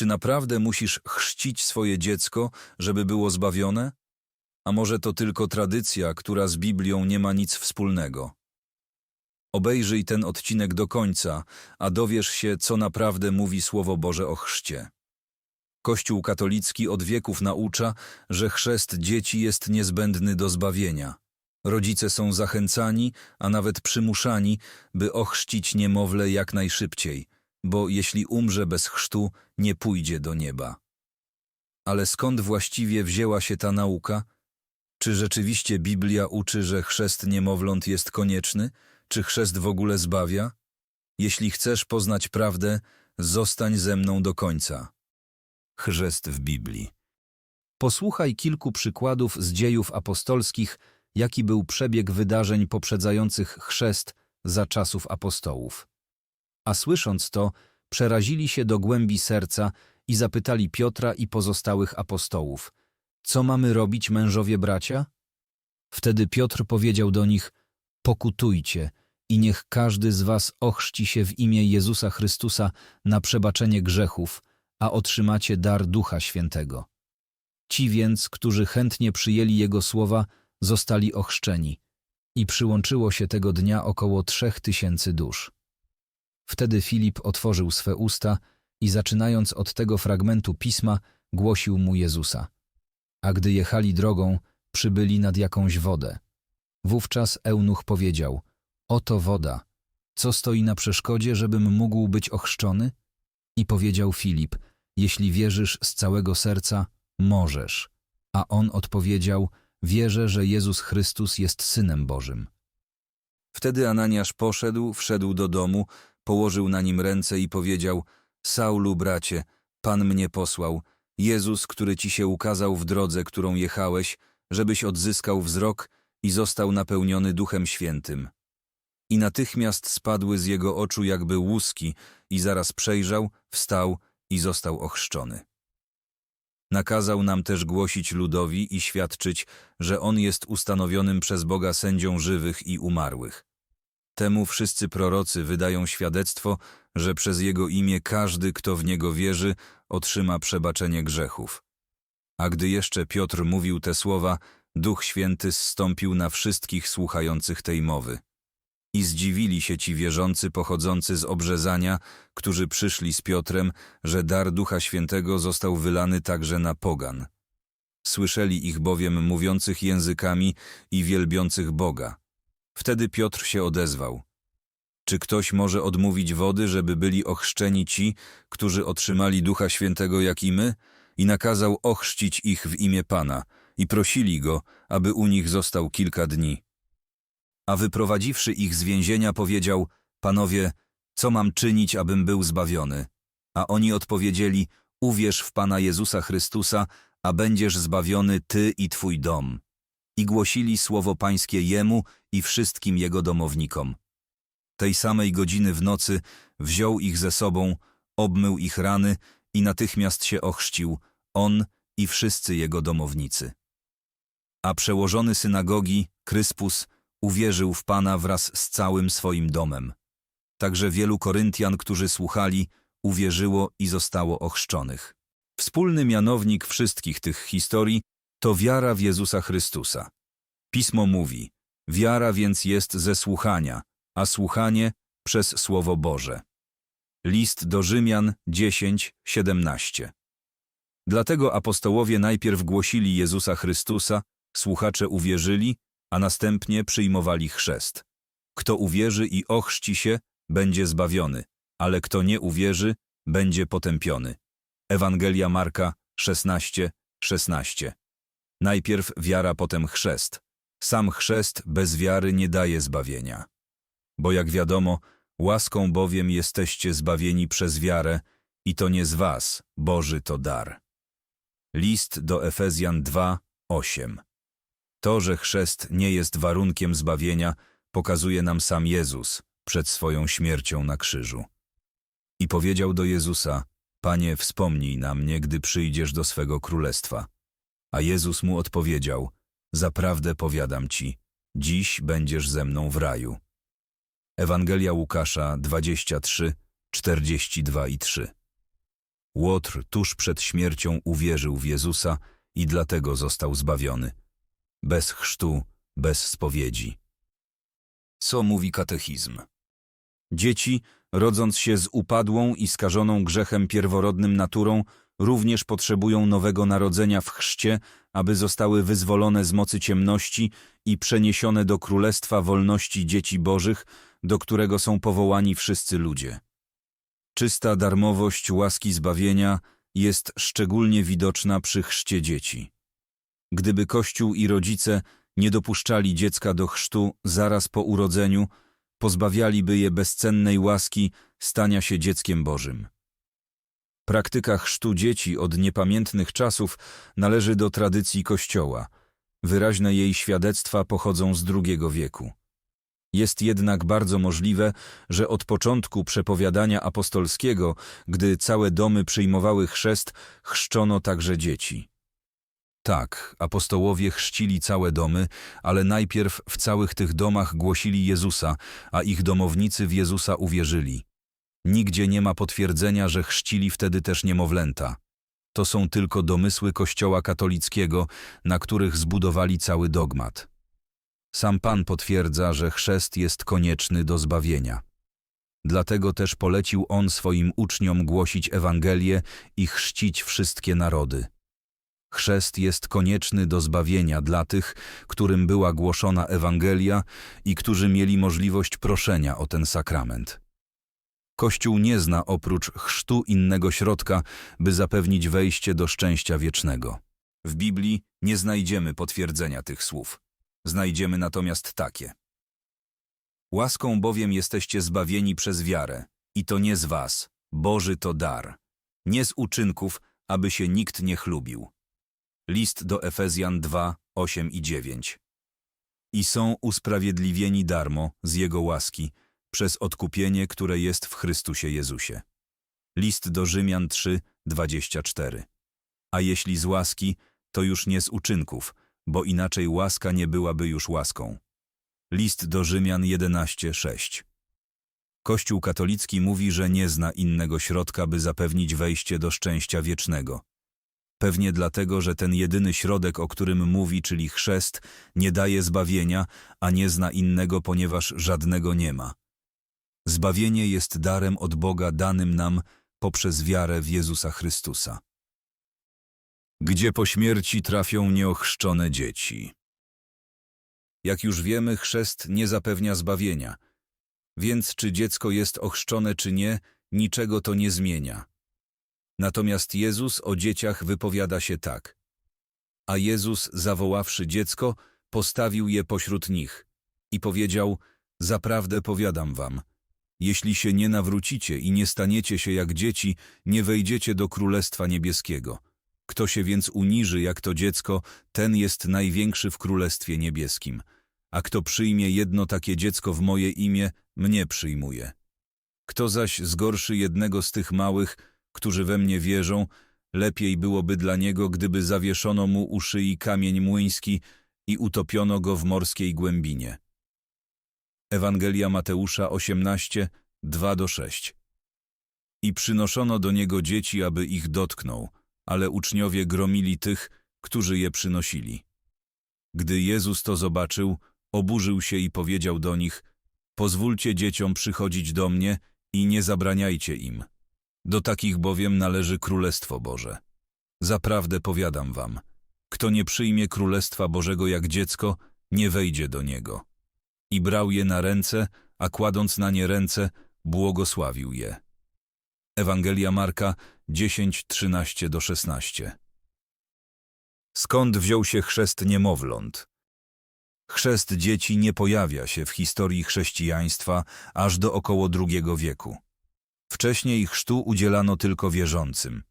Czy naprawdę musisz chrzcić swoje dziecko, żeby było zbawione? A może to tylko tradycja, która z Biblią nie ma nic wspólnego? Obejrzyj ten odcinek do końca, a dowiesz się, co naprawdę mówi Słowo Boże o chrzcie. Kościół katolicki od wieków naucza, że chrzest dzieci jest niezbędny do zbawienia. Rodzice są zachęcani, a nawet przymuszani, by ochrzcić niemowlę jak najszybciej, bo jeśli umrze bez chrztu, nie pójdzie do nieba. Ale skąd właściwie wzięła się ta nauka? Czy rzeczywiście Biblia uczy, że chrzest niemowląt jest konieczny? Czy chrzest w ogóle zbawia? Jeśli chcesz poznać prawdę, zostań ze mną do końca. Chrzest w Biblii. Posłuchaj kilku przykładów z dziejów apostolskich, jaki był przebieg wydarzeń poprzedzających chrzest za czasów apostołów. A słysząc to, przerazili się do głębi serca i zapytali Piotra i pozostałych apostołów: Co mamy robić, mężowie bracia? Wtedy Piotr powiedział do nich: Pokutujcie i niech każdy z was ochrzci się w imię Jezusa Chrystusa na przebaczenie grzechów, a otrzymacie dar Ducha Świętego. Ci więc, którzy chętnie przyjęli Jego słowa, zostali ochrzczeni i przyłączyło się tego dnia około trzech tysięcy dusz. Wtedy Filip otworzył swe usta i zaczynając od tego fragmentu pisma, głosił mu Jezusa. A gdy jechali drogą, przybyli nad jakąś wodę. Wówczas eunuch powiedział, oto woda, co stoi na przeszkodzie, żebym mógł być ochrzczony? I powiedział Filip, jeśli wierzysz z całego serca, możesz. A on odpowiedział, wierzę, że Jezus Chrystus jest Synem Bożym. Wtedy Ananiasz poszedł, wszedł do domu, położył na nim ręce i powiedział, Saulu, bracie, Pan mnie posłał, Jezus, który ci się ukazał w drodze, którą jechałeś, żebyś odzyskał wzrok i został napełniony Duchem Świętym. I natychmiast spadły z jego oczu jakby łuski i zaraz przejrzał, wstał i został ochrzczony. Nakazał nam też głosić ludowi i świadczyć, że on jest ustanowionym przez Boga sędzią żywych i umarłych. Temu wszyscy prorocy wydają świadectwo, że przez jego imię każdy, kto w niego wierzy, otrzyma przebaczenie grzechów. A gdy jeszcze Piotr mówił te słowa, Duch Święty zstąpił na wszystkich słuchających tej mowy. I zdziwili się ci wierzący pochodzący z obrzezania, którzy przyszli z Piotrem, że dar Ducha Świętego został wylany także na pogan. Słyszeli ich bowiem mówiących językami i wielbiących Boga. Wtedy Piotr się odezwał. Czy ktoś może odmówić wody, żeby byli ochrzczeni ci, którzy otrzymali Ducha Świętego jak i my? I nakazał ochrzcić ich w imię Pana i prosili go, aby u nich został kilka dni. A wyprowadziwszy ich z więzienia powiedział, Panowie, co mam czynić, abym był zbawiony? A oni odpowiedzieli, uwierz w Pana Jezusa Chrystusa, a będziesz zbawiony Ty i Twój dom. I głosili słowo Pańskie Jemu i wszystkim Jego domownikom. Tej samej godziny w nocy wziął ich ze sobą, obmył ich rany i natychmiast się ochrzcił, on i wszyscy jego domownicy. A przełożony synagogi, Kryspus, uwierzył w Pana wraz z całym swoim domem. Także wielu Koryntian, którzy słuchali, uwierzyło i zostało ochrzczonych. Wspólny mianownik wszystkich tych historii to wiara w Jezusa Chrystusa. Pismo mówi, wiara więc jest ze słuchania, a słuchanie przez Słowo Boże. List do Rzymian 10, 17. Dlatego apostołowie najpierw głosili Jezusa Chrystusa, słuchacze uwierzyli, a następnie przyjmowali chrzest. Kto uwierzy i ochrzci się, będzie zbawiony, ale kto nie uwierzy, będzie potępiony. Ewangelia Marka 16, 16. Najpierw wiara, potem chrzest. Sam chrzest bez wiary nie daje zbawienia. Bo jak wiadomo, łaską bowiem jesteście zbawieni przez wiarę i to nie z was, Boży to dar. List do Efezjan 2, 8. To, że chrzest nie jest warunkiem zbawienia, pokazuje nam sam Jezus przed swoją śmiercią na krzyżu. I powiedział do Jezusa, Panie, wspomnij na mnie, gdy przyjdziesz do swego królestwa. A Jezus mu odpowiedział, Zaprawdę powiadam ci, dziś będziesz ze mną w raju. Ewangelia Łukasza 23, 42 i 3 Łotr tuż przed śmiercią uwierzył w Jezusa i dlatego został zbawiony. Bez chrztu, bez spowiedzi. Co mówi katechizm? Dzieci, rodząc się z upadłą i skażoną grzechem pierworodnym naturą, również potrzebują nowego narodzenia w chrzcie, aby zostały wyzwolone z mocy ciemności i przeniesione do królestwa wolności dzieci bożych, do którego są powołani wszyscy ludzie. Czysta darmowość łaski zbawienia jest szczególnie widoczna przy chrzcie dzieci. Gdyby Kościół i rodzice nie dopuszczali dziecka do chrztu zaraz po urodzeniu, pozbawialiby je bezcennej łaski stania się dzieckiem Bożym. Praktyka chrztu dzieci od niepamiętnych czasów należy do tradycji Kościoła. Wyraźne jej świadectwa pochodzą z II wieku. Jest jednak bardzo możliwe, że od początku przepowiadania apostolskiego, gdy całe domy przyjmowały chrzest, chrzczono także dzieci. Tak, apostołowie chrzcili całe domy, ale najpierw w całych tych domach głosili Jezusa, a ich domownicy w Jezusa uwierzyli. Nigdzie nie ma potwierdzenia, że chrzcili wtedy też niemowlęta. To są tylko domysły Kościoła katolickiego, na których zbudowali cały dogmat. Sam Pan potwierdza, że chrzest jest konieczny do zbawienia. Dlatego też polecił On swoim uczniom głosić Ewangelię i chrzcić wszystkie narody. Chrzest jest konieczny do zbawienia dla tych, którym była głoszona Ewangelia i którzy mieli możliwość proszenia o ten sakrament. Kościół nie zna oprócz chrztu innego środka, by zapewnić wejście do szczęścia wiecznego. W Biblii nie znajdziemy potwierdzenia tych słów. Znajdziemy natomiast takie. Łaską bowiem jesteście zbawieni przez wiarę, i to nie z was, Boży to dar, nie z uczynków, aby się nikt nie chlubił. List do Efezjan 2, 8 i 9. I są usprawiedliwieni darmo z Jego łaski, przez odkupienie, które jest w Chrystusie Jezusie. List do Rzymian 3, 24. A jeśli z łaski, to już nie z uczynków, bo inaczej łaska nie byłaby już łaską. List do Rzymian 11, 6. Kościół katolicki mówi, że nie zna innego środka, by zapewnić wejście do szczęścia wiecznego. Pewnie dlatego, że ten jedyny środek, o którym mówi, czyli chrzest, nie daje zbawienia, a nie zna innego, ponieważ żadnego nie ma. Zbawienie jest darem od Boga danym nam poprzez wiarę w Jezusa Chrystusa. Gdzie po śmierci trafią nieochrzczone dzieci? Jak już wiemy, chrzest nie zapewnia zbawienia, więc czy dziecko jest ochrzczone czy nie, niczego to nie zmienia. Natomiast Jezus o dzieciach wypowiada się tak. A Jezus, zawoławszy dziecko, postawił je pośród nich i powiedział, zaprawdę powiadam wam, jeśli się nie nawrócicie i nie staniecie się jak dzieci, nie wejdziecie do Królestwa Niebieskiego. Kto się więc uniży jak to dziecko, ten jest największy w Królestwie Niebieskim. A kto przyjmie jedno takie dziecko w moje imię, mnie przyjmuje. Kto zaś zgorszy jednego z tych małych, którzy we mnie wierzą, lepiej byłoby dla niego, gdyby zawieszono mu u szyi kamień młyński i utopiono go w morskiej głębinie. Ewangelia Mateusza 18, 2-6 I przynoszono do niego dzieci, aby ich dotknął, ale uczniowie gromili tych, którzy je przynosili. Gdy Jezus to zobaczył, oburzył się i powiedział do nich, pozwólcie dzieciom przychodzić do mnie i nie zabraniajcie im. Do takich bowiem należy Królestwo Boże. Zaprawdę powiadam wam, kto nie przyjmie Królestwa Bożego jak dziecko, nie wejdzie do niego. I brał je na ręce, a kładąc na nie ręce, błogosławił je. Ewangelia Marka 10, 13-16 Skąd wziął się chrzest niemowląt? Chrzest dzieci nie pojawia się w historii chrześcijaństwa aż do około II wieku. Wcześniej chrztu udzielano tylko wierzącym.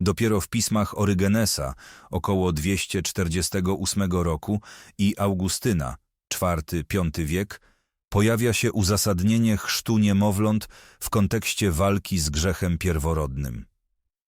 Dopiero w pismach Orygenesa około 248 roku i Augustyna, IV-V wiek, pojawia się uzasadnienie chrztu niemowląt w kontekście walki z grzechem pierworodnym.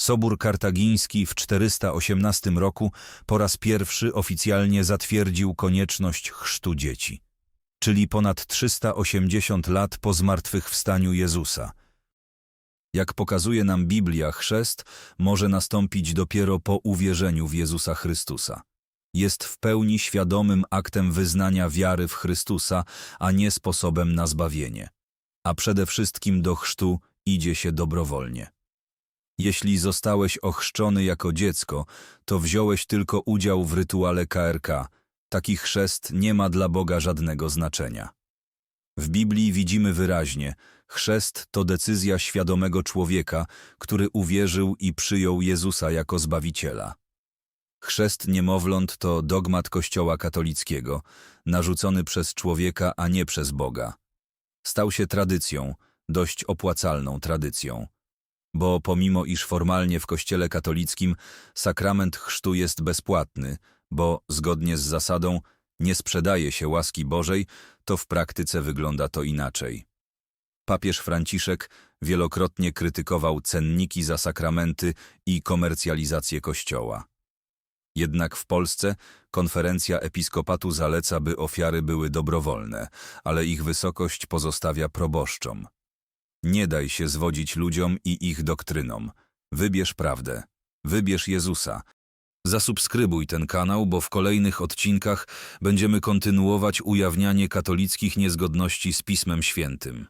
Sobór kartagiński w 418 roku po raz pierwszy oficjalnie zatwierdził konieczność chrztu dzieci, czyli ponad 380 lat po zmartwychwstaniu Jezusa – Jak pokazuje nam Biblia, chrzest może nastąpić dopiero po uwierzeniu w Jezusa Chrystusa. Jest w pełni świadomym aktem wyznania wiary w Chrystusa, a nie sposobem na zbawienie. A przede wszystkim do chrztu idzie się dobrowolnie. Jeśli zostałeś ochrzczony jako dziecko, to wziąłeś tylko udział w rytuale KRK. Taki chrzest nie ma dla Boga żadnego znaczenia. W Biblii widzimy wyraźnie, chrzest to decyzja świadomego człowieka, który uwierzył i przyjął Jezusa jako Zbawiciela. Chrzest niemowląt to dogmat Kościoła katolickiego, narzucony przez człowieka, a nie przez Boga. Stał się tradycją, dość opłacalną tradycją. Bo pomimo iż formalnie w Kościele katolickim sakrament chrztu jest bezpłatny, bo zgodnie z zasadą nie sprzedaje się łaski Bożej, to w praktyce wygląda to inaczej. Papież Franciszek wielokrotnie krytykował cenniki za sakramenty i komercjalizację Kościoła. Jednak w Polsce konferencja episkopatu zaleca, by ofiary były dobrowolne, ale ich wysokość pozostawia proboszczom. Nie daj się zwodzić ludziom i ich doktrynom. Wybierz prawdę. Wybierz Jezusa. Zasubskrybuj ten kanał, bo w kolejnych odcinkach będziemy kontynuować ujawnianie katolickich niezgodności z Pismem Świętym.